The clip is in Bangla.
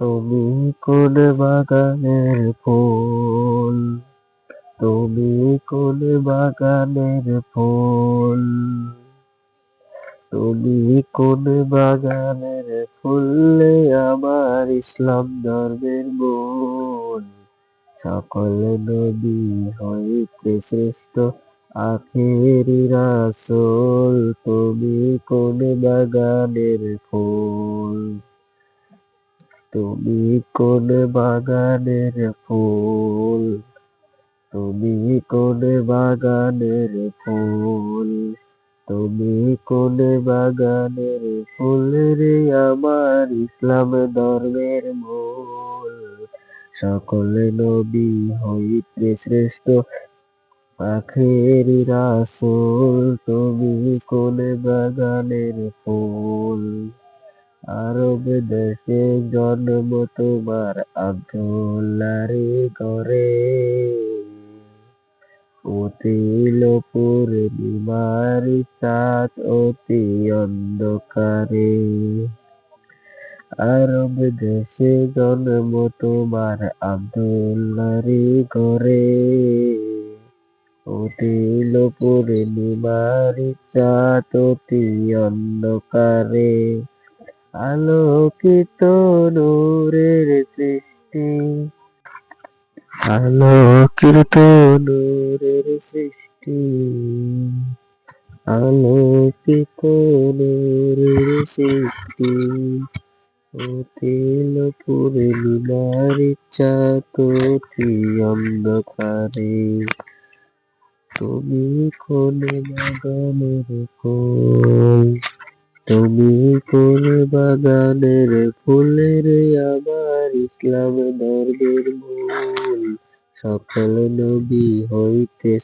তুমি কোন বাগানের ফুল? তুমি কোন বাগানের ফুল? তুমি কোন বাগানের ফুললে আমার ইসলাম ধর্মের মূল সকল নবী হইতে শ্রেষ্ঠ আখেরি রাসূল। তুমি কোন বাগানের ফুল? তুমি কোন বাগানের ফুল? তুমি কোন বাগানের ফুল? তুমি কোন বাগানের ফুল রে আমার ইসলাম ধর্মের মূল? সকল নবী হইতে শ্রেষ্ঠ আখেরি রাসূল। তুমি কোন বাগানের ফুল? আরব দেশে জন্ম তোমার আব্দুল্লাহরে ঘরে। অতিল পূর্ণিমার চাঁদ অতি অন্ধকারে। আরব দেশে জন্ম তোমার আব্দুল্লাহরে ঘরে। অতিল পূর্ণিমার চাঁদ অতি অন্ধকারে। আলোকিত নূরের সৃষ্টি। আলোকিত নূরের সৃষ্টি। আলোকিত নূরের সৃষ্টি। অতিল পূর্ণিমার চাততি অন্ধকারে। তুমি কোন বাগানের ফুল তুমি কোন বাগানের ফুলের আমার ইসলাম ধর্মের মূল? সকল নবী হইতে